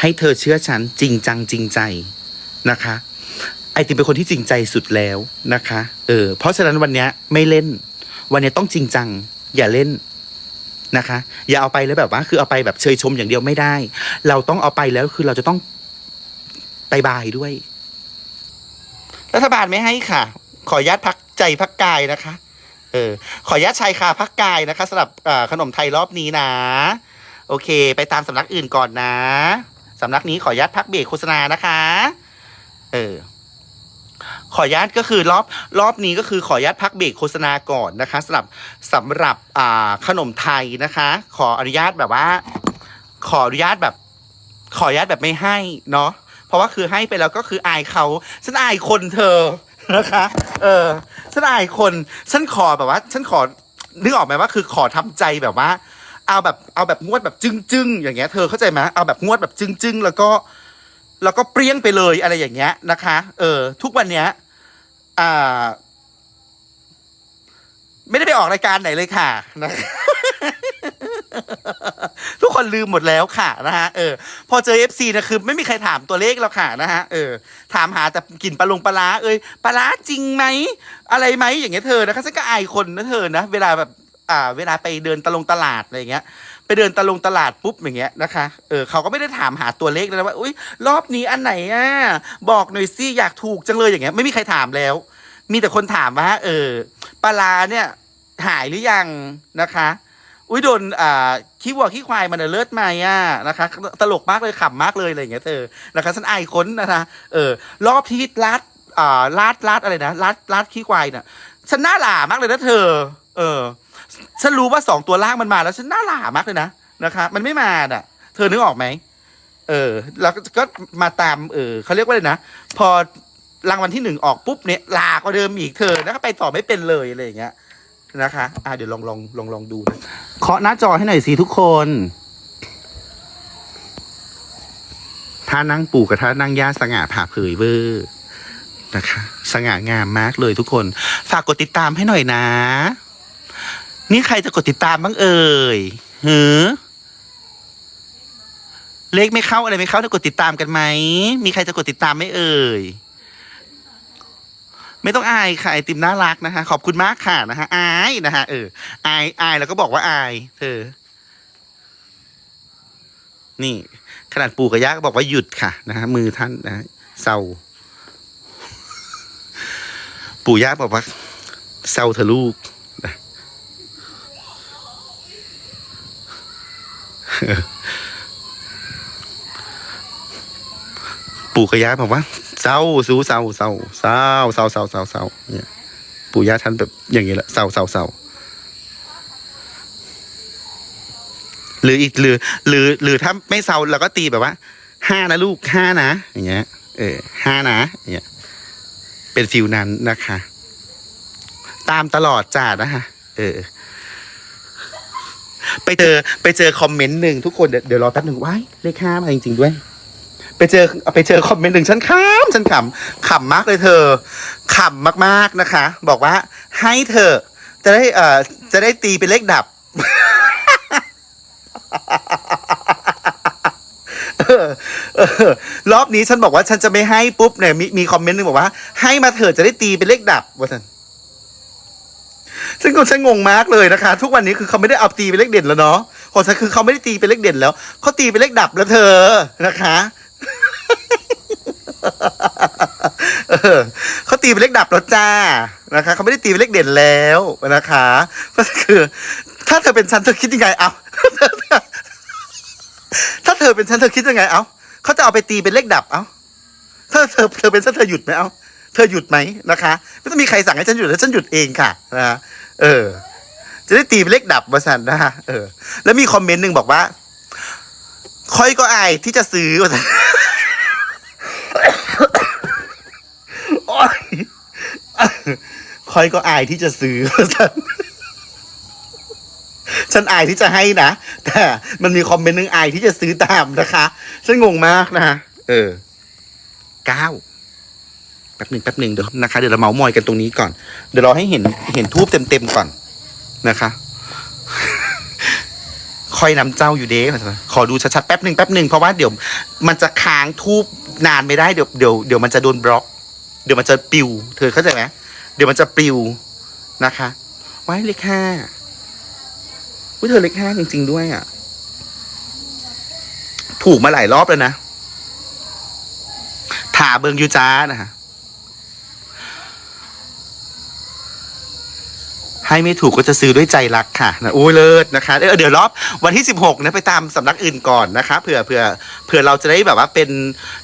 ให้เธอเชื่อฉันจริงจังจริงใจนะคะ ไอติมเป็นคนที่จริงใจสุดแล้วนะคะ เออ เพราะฉะนั้นวันเนี้ยไม่เล่น วันเนี้ยต้องจริงจัง อย่าเล่นนะคะ อย่าเอาไปแล้วแบบว่า คือเอาไปแบบเชยชมอย่างเดียวไม่ได้ เราต้องเอาไปแล้วคือเราจะต้องไปบายด้วย รัฐบาลไม่ให้ค่ะ ขออนุญาตพักใจพักกายนะคะ เออ ขออนุญาตชายคาพักกายนะคะสำหรับขนมไทยรอบนี้นะ โอเค ไปตามสำนักอื่นก่อนนะ สำนักนี้ขออนุญาตพักเบรกโฆษณานะคะ เออ ขออนุญาตก็คือรอบรอบนี้ก็คือขออนุญาตพักเบรกโฆษณาก่อนนะคะสำหรับสำหรับอ่าขนมไทยนะคะ ขออนุญาตแบบว่า ขออนุญาตแบบ ขออนุญาตแบบไม่ให้เนาะเพราะว่าคือให้ไปแล้วก็คืออายเขาฉันอายคนเธอนะคะ เออฉันอายคนฉันขอแบบว่าฉันขอนึกออกไหมว่าคือขอทำใจแบบว่า เอาแบบเอาแบบงวดแบบจึ้งจึ้งๆอย่างเงี้ยเธอเข้าใจไหมเอาแบบงวดแบบจึ้งจึ้งๆแล้วก็แล้วก็เปรี้ยงไปเลยอะไรอย่างเงี้ยนะคะ เออ ทุกวันเนี้ยอ่า ไม่ได้ไปออกรายการไหนเลยค่ะนะทุกคนลืมหมดแล้วค่ะนะฮะเออพอเจอเอฟซีนะคือไม่มีใครถามตัวเลขแล้วค่ะนะฮะเออถามหาแต่กลิ่นปลาลงปลาร้าเอ้ยปลาร้าจริงไหมอะไรไหมอย่างเงี้ยเธอนะคะฉันก็อายคนนะเธอนะเวลาแบบ อ่าเวลาไปเดินตะลงตลาดอะไรอย่างเงี้ย ไปเดินตะลงตลาดปุ๊บอย่างเงี้ยนะคะ เออเขาก็ไม่ได้ถามหาตัวเลขนะว่าอุ้ยรอบนี้อันไหนอะบอกหน่อยสิอยากถูกจังเลยอย่างเงี้ยไม่มีใครถามแล้ว มีแต่คนถามว่าเออปลาเนี่ยหายหรือยังนะคะ อุ้ยโดนอ่าขี้วัวขี้ควายมันเลิศไหมอะนะคะ ตลกมากเลยขำมากเลยอะไรอย่างเงี้ยเธอนะคะฉันอายค้นนะคะเออรอบที่ลัดอ่าลาดลาดอะไรนะลาดลาดขี้ควายน่ะฉันหน้าหล่ามากเลยนะเธอ เออ ฉันรู้ว่าสองตัวล่างมันมาแล้วฉันน้าหล่ามากเลยนะนะคะ มันไม่มาน่ะ เธอนึกออกไหมเออ แล้วก็มาตามเออเขาเรียกว่าอะไรนะพอรางวัลที่หนึ่งออกปุ๊บเนี่ยลากว่าเดิมอีกเธอนะคะไปต่อไม่เป็นเลยอะไรอย่างเงี้ยนะคะอ่าเดี๋ยวลองลองลองลองดูนะเคาะหน้าจอให้หน่อยสิทุกคนท่านั่งปู่กับท่านั่งย่าสง่าผ่าเผยเวอร์นะคะ สง่างามมากเลยทุกคน ฝากกดติดตามให้หน่อยนะ นี่ใครจะกดติดตามบ้างเอ่ยหือ เลขไม่เข้าอะไรไม่เข้าจะกดติดตามกันไหม มีใครจะกดติดตามไหมเอ่ย ไม่ต้องอายค่ะไอติมน่ารักนะคะขอบคุณมากค่ะนะฮะอายนะฮะเอออายอายแล้วก็บอกว่าอายเธอ นี่ ขนาดปู่กับย่าก็บอกว่าหยุดค่ะนะฮะมือท่านนะเศร้า ปู่ย่าบอกว่าเศร้าเธอลูกนะ ปู่กับย่าบอกว่าเศร้าสู้เศร้าเศร้าเศร้าเศร้าเศร้าเศร้าเศร้าเนี่ยปู่ย่าท่านแบบอย่างนี้แหละเศร้าเศร้าเศร้าหรืออีกหรือ หรือ หรือถ้าไม่เศร้าเราก็ตีแบบว่าห้านะลูกห้านะอย่างเงี้ย เออห้านะอย่างเงี้ยเป็นฟิลนั้นนะคะ ตามตลอดจ้านะคะเออ ไปเจอไปเจอคอมเมนต์หนึ่งทุกคนเดี๋ยวเดี๋ยวรอแป๊บหนึ่งว้ายเลขห้ามาจริงๆด้วย ไปเจอไปเจอคอมเมนต์หนึ่งฉันขำฉันขำขำมากเลยเธอขำมากๆนะคะ บอกว่าให้เธอ จะได้เอ่อจะได้ตีเป็นเลขดับรอบนี้ฉันบอกว่าฉันจะไม่ให้ปุ๊บเนี่ยมีมีคอมเมนต์หนึ่งบอกว่า ให้มาเถอะจะได้ตีเป็นเลขดับว่าฉัน ซึ่งก็ฉันงงมากเลยนะคะ ทุกวันนี้คือเขาไม่ได้เอาตีเป็นเลขเด่นแล้วเนาะของฉันคือเขาไม่ได้ตีเป็นเลขเด่นแล้วเขาตีเป็นเลขดับแล้วเธอนะคะเออเขาตีเป็นเลขดับแล้วจ้านะคะเขาไม่ได้ตีเป็นเลขเด่นแล้วนะคะก็คือ ถ้าเธอเป็นฉันเธอคิดยังไงเอาถ้าเธอเป็นฉันเธอคิดยังไงเอาเขาจะเอาไปตีเป็นเลขดับเอาถ้าเธอเธอเป็นฉันเธอหยุดไหมเอา เธอหยุดไหมนะคะ ไม่ต้องมีใครสั่งให้ฉันหยุดแล้วฉันหยุดเองค่ะนะเออ จะได้ตีเป็นเลขดับมาสันนะฮะเออ แล้วมีคอมเมนต์หนึ่งบอกว่าค่อยก็อายที่จะซื้อว่าสันโอ๊ยค่อยก็อายที่จะซื้อมาสันฉันอายที่จะให้นะแต่มันมีคอมเมนต์หนึงอายที่จะซื้อตามนะคะ ฉันงงมากนะฮะเออเก้า แป๊บหนึ่งแป๊บหนึ่งเดี๋ยวนะคะเดี๋ยวเราเมาส์มอยกันตรงนี้ก่อน เดี๋ยวเราให้เห็นเห็นทูบเต็มๆก่อนนะคะคอยนำเจ้าอยู่เด้ขอดูชัดๆแป๊บหนึ่งแป๊บหนึ่งเพราะว่าเดี๋ยวมันจะค้างทูบนานไม่ได้เดี๋ยวเดี๋ยวเดี๋ยวมันจะโดนบล็อก เดี๋ยวมันจะปิว เธอเข้าใจไหมเดี๋ยวมันจะปิวนะคะ ไว้เลขห้าวิเธอเลขห้าจริง ๆ ด้วยอะ ถูกมาหลายรอบแล้วนะถาเบิงยูจ้านะฮะ ให้ไม่ถูกก็จะซื้อด้วยใจรักค่ะนะโอ้ยเลิศนะคะเออเดี๋ยวรอบวันที่ 16นะไปตามสำนักอื่นก่อนนะคะเผื่อเผื่อเผื่อเราจะได้แบบว่าเป็น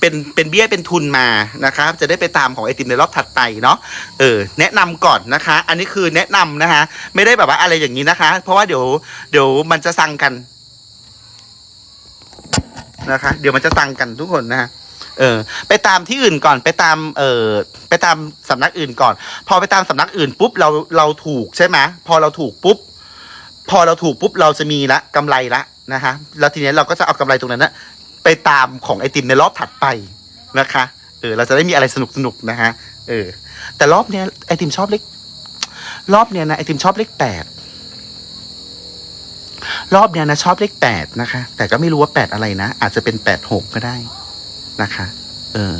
เป็นเป็นเบี้ยเป็นทุนมานะคะจะได้ไปตามของไอติมในรอบถัดไปเนาะเออแนะนำก่อนนะคะ อันนี้คือแนะนำนะคะ ไม่ได้แบบว่าอะไรอย่างนี้นะคะ เพราะว่าเดี๋ยวเดี๋ยวมันจะสั่งกันนะคะ เดี๋ยวมันจะสั่งกันทุกคนนะฮะ เออ ไปตามที่อื่นก่อนไปตาม เออไปตามสำนักอื่นก่อน พอไปตามสำนักอื่นปุ๊บเราเราถูกใช่ไหมพอเราถูกปุ๊บ พอเราถูกปุ๊บเราจะมีละกำไรละนะคะแล้วทีนี้เราก็จะเอากำไรตรงนั้นนะไปตามของไอติมในรอบถัดไปนะคะ เออ เราจะได้มีอะไรสนุกสนุกๆนะฮะเออ แต่รอบเนี้ยไอติมชอบเลขรอบเนี้ยนะไอติมชอบเลขแปดรอบเนี้ยนะชอบเลขแปดนะคะ แต่ก็ไม่รู้ว่าแปดอะไรนะ อาจจะเป็นแปดหกก็ได้ นะคะ เออ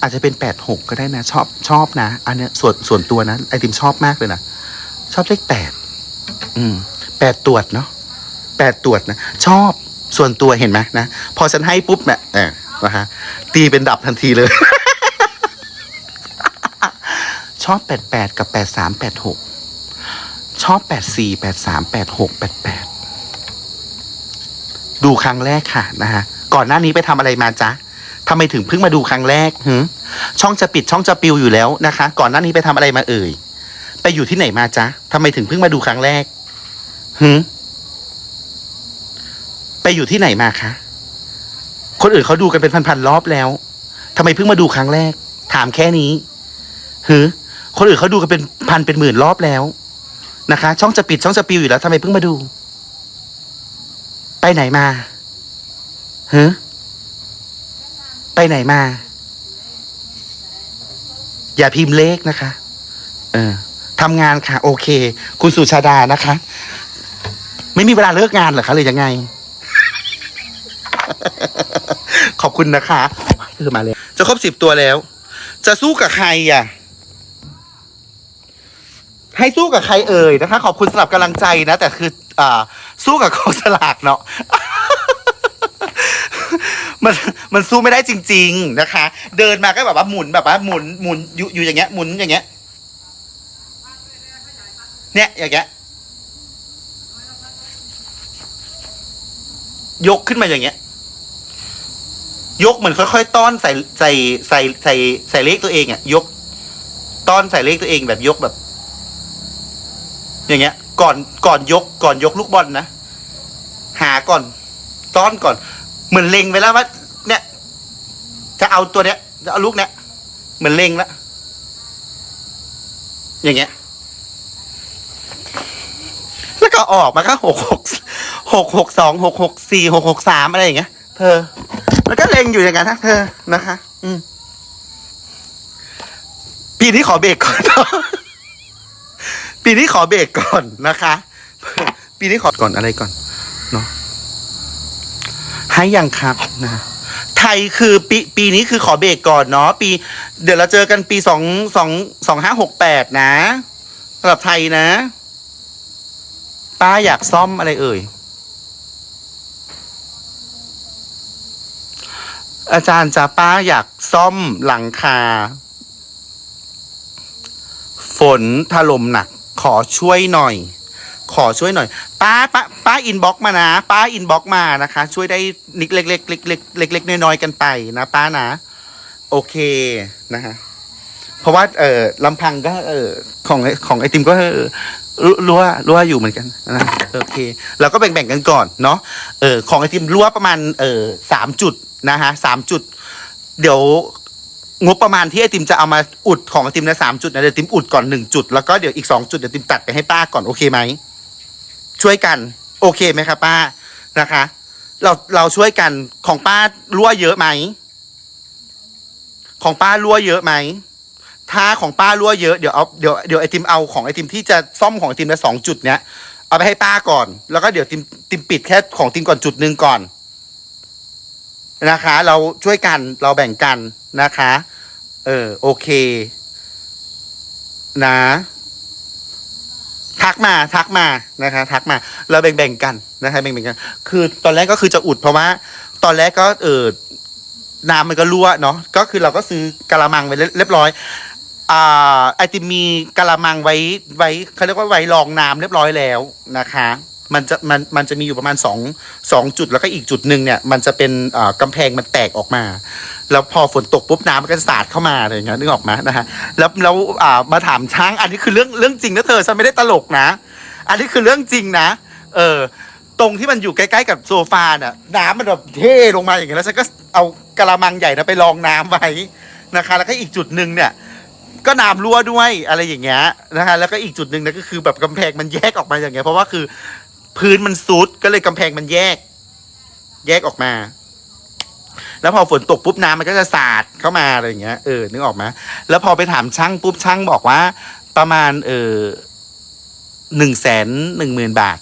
อาจจะเป็นแปดหกก็ได้นะ ชอบชอบนะ อันเนี้ยส่วนส่วนตัวนะ ไอติมชอบมากเลยนะ ชอบเลขแปดอืมแปดตรวจเนาะแปดตรวจนะ ชอบส่วนตัวเห็นไหมนะ พอฉันให้ปุ๊บเนี่ยเออนะฮะตีเป็นดับทันทีเลย ชอบแปดแปดกับแปดสามแปดหกชอบแปดสี่แปดสามแปดหกแปดแปดดูครั้งแรกค่ะนะฮะ ก่อนหน้านี้ไปทำอะไรมาจ๊ะ ทำไมถึงเพิ่งมาดูครั้งแรกหืช่องจะปิดช่องจะปิวอยู่แล้วนะคะ ก่อนหน้านี้ไปทำอะไรมาเอ่ย ไปอยู่ที่ไหนมาจ๊ะทำไมถึงเพิ่งมาดูครั้งแรกหืไปอยู่ที่ไหนมาคะ คนอื่นเขาดูกันเป็นพันๆรอบแล้วทำไมเพิ่งมาดูครั้งแรก ถามแค่นี้หืคนอื่นเขาดูกันเป็นพันเป็นหมื่นรอบแล้วนะคะ ช่องจะปิดช่องจะปิวอยู่แล้วทำไมเพิ่งมาดู ไปไหนมาหืไป ไหนมา อย่าพิมพ์เลขนะคะ เออทำงานค่ะ โอเค คุณสุชาดานะคะ ไม่มีเวลาเลิกงานเหรอคะหรือยังไง ขอบคุณนะคะเธอมาเลยจะครบสิบตัวแล้ว จะสู้กับใครอะ ให้สู้กับใครเอ่ยนะคะ ขอบคุณสำหรับกำลังใจนะ แต่คือ อ่า สู้กับกองสลากเนาะ มันมันสู้ไม่ได้จริง ๆนะคะ เดินมาก็แบบว่าหมุนแบบว่าหมุนหมุนอยู่อยู่อย่างเงี้ยหมุนอย่างเงี้ยเนี่ยอย่างเงี้ยยกขึ้นมาอย่างเงี้ย ยกเหมือนค่อยๆต้อนใส่ใส่ใส่ใส่ใส่เลขตัวเองอะยก ต้อนใส่เลขตัวเองแบบยกแบบ อย่างเงี้ย ก่อนก่อนยกก่อนยกลูกบอลนะหาก่อน ต้อนก่อน เหมือนเล็งไปแล้วว่า เนี่ย จะเอาตัวเนี้ยจะเอาลูกเนี้ยเหมือนเล็งแล้วอย่างเงี้ย แล้วก็ออกมาก็หกหกหกหกสองหกหกสี่หกหกสามอะไรอย่างเงี้ย เธอ แล้วก็เล็งอยู่อย่างนั้นนะเธอนะคะ อืมปีนี้ขอเบรกก่อน ปีนี้ขอเบรกก่อนนะคะ ปีนี้ขอก่อนอะไรก่อน เนาะ ให้ยังครับนะไทยคือปีปีนี้คือขอเบรกก่อนเนาะปี เดี๋ยวเราเจอกันปีสองสองสองห้าหกแปดนะสำหรับไทยนะ ป้าอยากซ่อมอะไรเอ่ย อาจารย์จ้าป้าอยากซ่อมหลังคา ฝนถล่มหนัก ขอช่วยหน่อย ขอช่วยหน่อย ป้าป้าป้าอินบ็อกมานะ ป้าอินบ็อกมานะคะ ช่วยได้นิดเล็กเล็กเล็กเล็กเล็กเล็กน้อยๆกันไปนะป้านะ โอเคนะฮะเพราะว่าเออลำพังก็เออของของไอติมก็เออรั่วรั่วอยู่เหมือนกันนะโอเคเราก็แบ่งๆกันก่อนเนาะเออของไอติมรั่วประมาณเออสามจุดนะฮะสามจุด เดี๋ยวงบประมาณที่ไอติมจะเอามาอุดของไอติมในสามจุดนะเดี๋ยวติมอุดก่อนหนึ่งจุดแล้วก็เดี๋ยวอีกสองจุดเดี๋ยวติมตัดไปให้ป้าก่อนโอเคไหม ช่วยกัน โอเคไหมครับป้านะคะ เราเราช่วยกันของป้ารั่วเยอะไหม ของป้ารั่วเยอะไหม ถ้าของป้ารั่วเยอะเดี๋ยวเอาเดี๋ยวเดี๋ยวไอติมเอาของไอติมที่จะซ่อมของไอติมในสองจุดเนี้ยเอาไปให้ป้าก่อน แล้วก็เดี๋ยวติมติมปิดแค่ของติมก่อนจุดหนึ่งก่อนนะคะ เราช่วยกันเราแบ่งกันนะคะ เออโอเค นะ ทักมาทักมานะคะทักมาเราแบ่งๆกันนะคะแบ่งๆกัน คือตอนแรกก็คือจะอุดเพราะว่า ตอนแรกก็เออน้ำมันก็รั่วเนาะก็คือเราก็ซื้อกะละมังไว้เรียบร้อยอ่าไอติมมีกะละมังไว้ไว้เขาเรียกว่าไว้รองน้ำเรียบร้อยแล้วนะคะ มันจะมันมันจะมีอยู่ประมาณสองสองจุดแล้วก็อีกจุดหนึ่งเนี่ย มันจะเป็นอ่ากำแพงมันแตกออกมา แล้วพอฝนตกปุ๊บน้ำมันก็สาดเข้ามาอะไรเงี้ยนึกออกไหมนะฮะแล้วแล้วอ่ามาถามช้างอันนี้คือเรื่องเรื่องจริงนะเธอฉันไม่ได้ตลกนะ อันนี้คือเรื่องจริงนะ เออตรงที่มันอยู่ใกล้ๆกับโซฟาน่ะ น้ำมันแบบเทลงมาอย่างเงี้ยแล้วฉันก็เอากระมังใหญ่นะไปรองน้ำไว้นะคะ แล้วก็อีกจุดหนึ่งเนี่ยก็น้ำรั่วด้วยอะไรอย่างเงี้ยนะคะแล้วก็อีกจุดหนึ่งนะก็คือแบบกำแพงมันแยกออกมาอย่างเงี้ยเพราะว่าคือ พื้นมันซุดก็เลยกำแพงมันแยก แยกออกมา แล้วพอฝนตกปุ๊บน้ำมันก็จะสาดเข้ามาอะไรอย่างเงี้ยเออนึกออกไหมแล้วพอไปถามช่างปุ๊บช่างบอกว่า ประมาณ เออหนึ่งแสนหนึ่งหมื่นบาท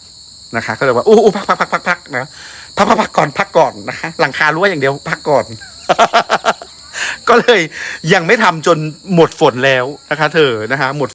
นะคะ ก็เลยว่าอู้อู้พักพักพักพักพักนะพักพักพักก่อนพักก่อนนะคะ หลังคารั่วอย่างเดียวพักก่อน ก็เลยยังไม่ทำจนหมดฝนแล้วนะคะ เธอนะคะ หมด